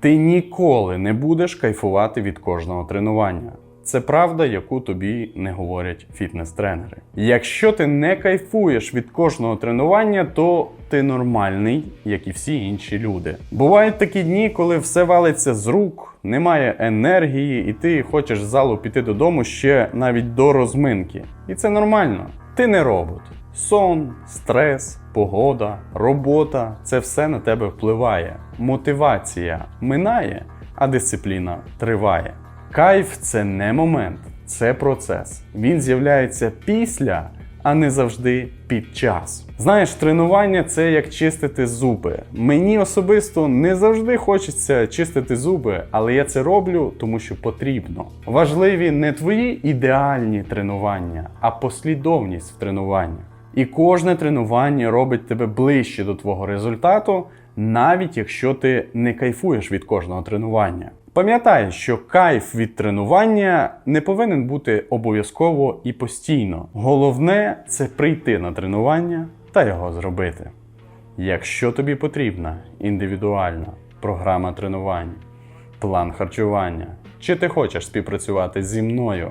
Ти ніколи не будеш кайфувати від кожного тренування. Це правда, яку тобі не говорять фітнес-тренери. Якщо ти не кайфуєш від кожного тренування, то ти нормальний, як і всі інші люди. Бувають такі дні, коли все валиться з рук, немає енергії, і ти хочеш з залу піти додому ще навіть до розминки. І це нормально. Ти не робот. Сон, стрес, погода, робота це все на тебе впливає. Мотивація минає, а дисципліна триває. Кайф це не момент, це процес. Він з'являється після, а не завжди під час. Знаєш, тренування це як чистити зуби. Мені особисто не завжди хочеться чистити зуби, але я це роблю, тому що потрібно. Важливі не твої ідеальні тренування, а послідовність в тренуванні. І кожне тренування робить тебе ближче до твого результату, навіть якщо ти не кайфуєш від кожного тренування. Пам'ятай, що кайф від тренування не повинен бути обов'язково і постійно. Головне це прийти на тренування та його зробити. Якщо тобі потрібна індивідуальна програма тренувань, план харчування, чи ти хочеш співпрацювати зі мною,